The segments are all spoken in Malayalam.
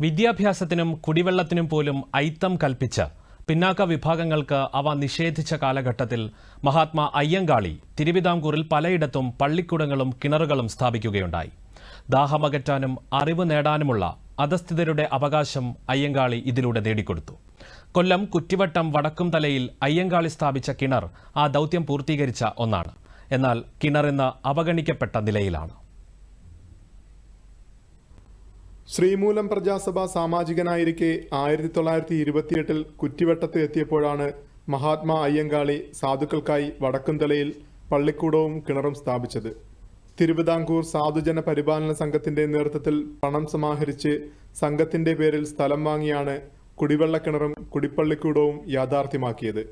വിദ്യാഭ്യാസത്തിനും കുടിവെള്ളത്തിനും പോലും ഐത്തം കൽപ്പിച്ച് പിന്നാക്ക വിഭാഗങ്ങൾക്ക് അവ നിഷേധിച്ച കാലഘട്ടത്തിൽ മഹാത്മാ അയ്യങ്കാളി തിരുവിതാംകൂറിൽ പലയിടത്തും പള്ളിക്കുടങ്ങളും കിണറുകളും സ്ഥാപിക്കുകയുണ്ടായി. ദാഹമകറ്റാനും അറിവ് നേടാനുമുള്ള അധസ്ഥിതരുടെ അവകാശം അയ്യങ്കാളി ഇതിലൂടെ നേടിക്കൊടുത്തു. കൊല്ലം കുറ്റിവട്ടം വടക്കും തലയിൽ അയ്യങ്കാളി സ്ഥാപിച്ച കിണർ ആ ദൗത്യം പൂർത്തീകരിച്ച ഒന്നാണ്. എന്നാൽ കിണറിന്ന് അവഗണിക്കപ്പെട്ട നിലയിലാണ്. ശ്രീമൂലം പ്രജാസഭ സാമാജികനായിരിക്കെ ആയിരത്തി തൊള്ളായിരത്തി ഇരുപത്തിയെട്ടിൽ കുറ്റിവട്ടത്ത് എത്തിയപ്പോഴാണ് മഹാത്മാ അയ്യങ്കാളി സാധുക്കൾക്കായി വടക്കുംതലയിൽ പള്ളിക്കൂടവും കിണറും സ്ഥാപിച്ചത്. തിരുവിതാംകൂർ സാധുജന പരിപാലന സംഘത്തിന്റെ നേതൃത്വത്തിൽ പണം സമാഹരിച്ച് സംഘത്തിന്റെ പേരിൽ സ്ഥലം വാങ്ങിയാണ് കുടിവെള്ള കിണറും കുടിപ്പള്ളിക്കൂടവും യാഥാർത്ഥ്യമാക്കിയത്.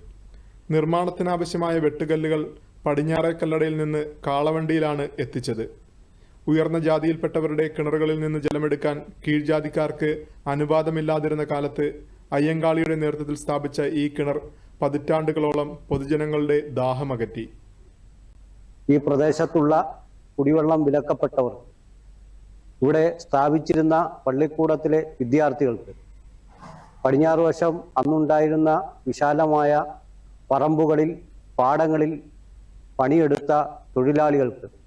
നിർമ്മാണത്തിനാവശ്യമായ വെട്ടുകല്ലുകൾ പടിഞ്ഞാറേ കല്ലടയിൽ നിന്ന് കാളവണ്ടിയിലാണ് എത്തിച്ചത്. ഉയർന്ന ജാതിയിൽപ്പെട്ടവരുടെ കിണറുകളിൽ നിന്ന് ജലമെടുക്കാൻ കീഴ്ജാതിക്കാർക്ക് അനുവാദമില്ലാതിരുന്ന കാലത്ത് അയ്യങ്കാളിയുടെ നേതൃത്വത്തിൽ സ്ഥാപിച്ച ഈ കിണർ പതിറ്റാണ്ടുകളോളം പൊതുജനങ്ങളുടെ ദാഹമകറ്റി. ഈ പ്രദേശത്തുള്ള കുടിവെള്ളം വിലക്കപ്പെട്ടവർ ഇവിടെ സ്ഥാപിച്ചിരുന്ന പള്ളിക്കൂടത്തിലെ വിദ്യാർത്ഥികൾക്ക് പടിഞ്ഞാറ് വശം അന്നുണ്ടായിരുന്ന വിശാലമായ പറമ്പുകളിൽ പാടങ്ങളിൽ പണിയെടുത്ത തൊഴിലാളികൾക്ക്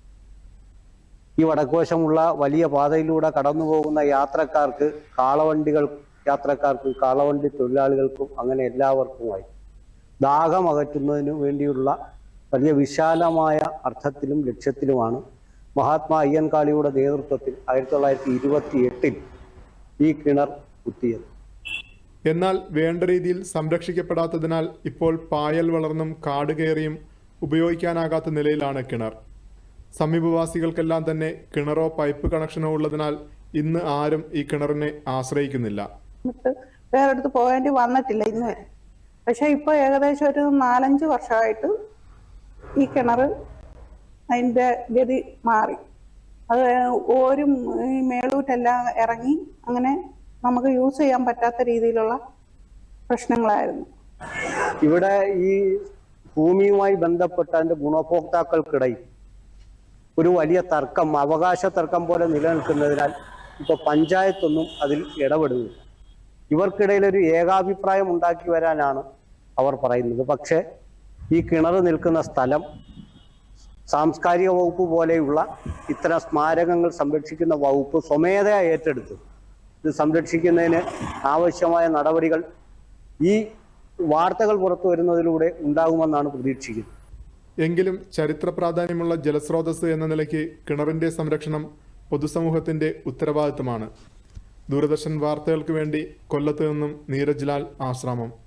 ഈ വടക്കുവശമുള്ള വലിയ പാതയിലൂടെ കടന്നു പോകുന്ന യാത്രക്കാർക്ക് കാളവണ്ടികൾ യാത്രക്കാർക്ക് കാളവണ്ടി തൊഴിലാളികൾക്കും അങ്ങനെ എല്ലാവർക്കുമായി ദാഹം അകറ്റുന്നതിന് വേണ്ടിയുള്ള വലിയ വിശാലമായ അർത്ഥത്തിലും ലക്ഷ്യത്തിലുമാണ് മഹാത്മാ അയ്യൻകാളിയുടെ നേതൃത്വത്തിൽ ആയിരത്തി തൊള്ളായിരത്തി ഇരുപത്തി എട്ടിൽ ഈ കിണർ കുത്തിയത്. എന്നാൽ വേണ്ട രീതിയിൽ സംരക്ഷിക്കപ്പെടാത്തതിനാൽ ഇപ്പോൾ പായൽ വളർന്നും കാട് കയറിയും ഉപയോഗിക്കാനാകാത്ത നിലയിലാണ് കിണർ. സമീപവാസികൾക്കെല്ലാം തന്നെ കിണറോ പൈപ്പ് കണക്ഷനോ ഉള്ളതിനാൽ ഇന്ന് ആരും ഈ കിണറിനെ ആശ്രയിക്കുന്നില്ല. വേറെടുത്ത് പോകേണ്ടി വന്നിട്ടില്ല ഇന്ന്. വരെ പക്ഷെ ഇപ്പൊ ഏകദേശം ഒരു നാലഞ്ച് വർഷമായിട്ട് ഈ കിണർ അതിന്റെ ഗതി മാറി. അത് ഓരും ഈ മേളൂറ്റെല്ലാം ഇറങ്ങി അങ്ങനെ നമുക്ക് യൂസ് ചെയ്യാൻ പറ്റാത്ത രീതിയിലുള്ള പ്രശ്നങ്ങളായിരുന്നു. ഇവിടെ ഈ ഭൂമിയുമായി ബന്ധപ്പെട്ട അതിന്റെ ഗുണഭോക്താക്കൾക്കിടയിൽ ഒരു വലിയ തർക്കം അവകാശ തർക്കം പോലെ നിലനിൽക്കുന്നതിനാൽ ഇപ്പൊ പഞ്ചായത്തൊന്നും അതിൽ ഇടപെടുന്നില്ല. ഇവർക്കിടയിൽ ഒരു ഏകാഭിപ്രായം ഉണ്ടാക്കി വരാനാണ് അവർ പറയുന്നത്. പക്ഷേ ഈ കിണർ നിൽക്കുന്ന സ്ഥലം സാംസ്കാരിക വകുപ്പ് പോലെയുള്ള ഇത്തരം സ്മാരകങ്ങൾ സംരക്ഷിക്കുന്ന വകുപ്പ് സ്വമേധയാ ഏറ്റെടുത്തു ഇത് സംരക്ഷിക്കുന്നതിന് ആവശ്യമായ നടപടികൾ ഈ വാർത്തകൾ പുറത്തു വരുന്നതിലൂടെ ഉണ്ടാകുമെന്നാണ് പ്രതീക്ഷിക്കുന്നത്. എങ്കിലും ചരിത്ര പ്രാധാന്യമുള്ള ജലസ്രോതസ് എന്ന നിലയ്ക്ക് കിണറിന്റെ സംരക്ഷണം പൊതുസമൂഹത്തിന്റെ ഉത്തരവാദിത്തമാണ്. ദൂരദർശൻ വാർത്തകൾക്ക് വേണ്ടി കൊല്ലത്ത് നിന്നും നീരജ് ലാൽ ആശ്രാമം.